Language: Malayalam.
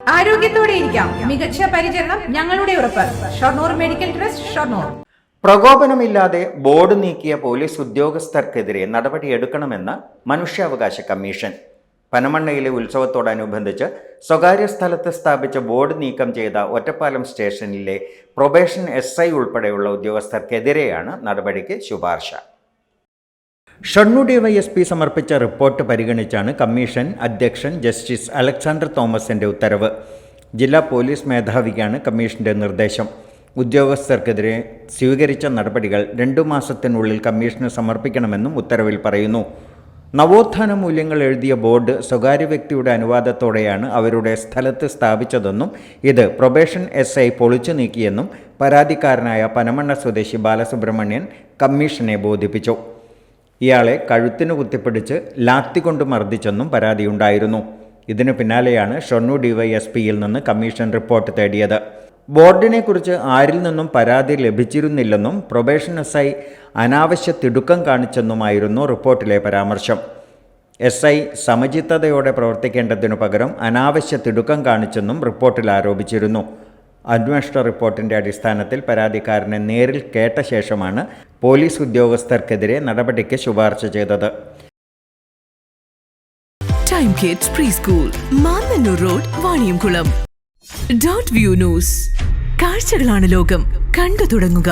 ആരോഗ്യത്തോടെ ഇരിക്കാം. മികച്ച പരിചരണം ഞങ്ങളുടെ ഉറപ്പ്. Shoranur medical trust Shoranur. പ്രകോപനമില്ലാതെ board നീക്കിയ പോലീസ് ഉദ്യോഗസ്ഥർക്കെതിരെ നടപടിയെടുക്കണമെന്ന് മനുഷ്യാവകാശ കമ്മീഷൻ. പനമണ്ണയിലെ ഉത്സവത്തോടനുബന്ധിച്ച് സ്വകാര്യ സ്ഥലത്ത് സ്ഥാപിച്ച ബോർഡ് നീക്കം ചെയ്ത ഒറ്റപ്പാലം സ്റ്റേഷനിലെ പ്രൊബേഷൻ എസ് ഐ ഉൾപ്പെടെയുള്ള ഉദ്യോഗസ്ഥർക്കെതിരെയാണ് നടപടിക്ക് ശുപാർശ. ഷണ്ണു ഡിവൈഎസ്പി സമർപ്പിച്ച റിപ്പോർട്ട് പരിഗണിച്ചാണ് കമ്മീഷൻ അധ്യക്ഷൻ ജസ്റ്റിസ് അലക്സാണ്ടർ തോമസിന്റെ ഉത്തരവ്. ജില്ലാ പോലീസ് മേധാവിക്കാണ് കമ്മീഷന്റെ നിർദ്ദേശം. ഉദ്യോഗസ്ഥർക്കെതിരെ സ്വീകരിച്ച നടപടികൾ രണ്ടു മാസത്തിനുള്ളിൽ കമ്മീഷന് സമർപ്പിക്കണമെന്നും ഉത്തരവിൽ പറയുന്നു. നവോത്ഥാന മൂല്യങ്ങൾ എഴുതിയ ബോർഡ് സ്വകാര്യ വ്യക്തിയുടെ അനുവാദത്തോടെയാണ് അവരുടെ സ്ഥലത്ത് സ്ഥാപിച്ചതെന്നും ഇത് പ്രൊബേഷൻ എസ് ഐ പൊളിച്ചു നീക്കിയെന്നും പരാതിക്കാരനായ പനമണ്ണ സ്വദേശി ബാലസുബ്രഹ്മണ്യൻ കമ്മീഷനെ ബോധിപ്പിച്ചു. ഇയാളെ കഴുത്തിന് കുത്തിപ്പിടിച്ച് ലാത്തി കൊണ്ട് മർദ്ദിച്ചെന്നും പരാതിയുണ്ടായിരുന്നു ഇതിനു പിന്നാലെയാണ് ഷൊർണൂർ ഡിവൈഎസ്പിയിൽ നിന്ന് കമ്മീഷൻ റിപ്പോർട്ട് തേടിയത്. ബോർഡിനെക്കുറിച്ച് ആരിൽ നിന്നും പരാതി ലഭിച്ചിരുന്നില്ലെന്നും പ്രൊബേഷൻ എസ് ഐ അനാവശ്യ തിടുക്കം കാണിച്ചെന്നുമായിരുന്നു റിപ്പോർട്ടിലെ പരാമർശം. എസ് ഐ സമചിത്തതയോടെ പ്രവർത്തിക്കേണ്ടതിനു പകരം അനാവശ്യ തിടുക്കം കാണിച്ചെന്നും റിപ്പോർട്ടിൽ ആരോപിച്ചിരുന്നു. അന്വേഷണ റിപ്പോർട്ടിന്റെ അടിസ്ഥാനത്തിൽ പരാതിക്കാരനെ നേരിൽ കേട്ട ശേഷമാണ് പോലീസ് ഉദ്യോഗസ്ഥർക്കെതിരെ നടപടിക്ക് ശുപാർശ ചെയ്തത്. Time kids preschool road Vaniyamkulam view news കാഴ്ചകളാണ് ലോകം. കണ്ടു തുടങ്ങുക.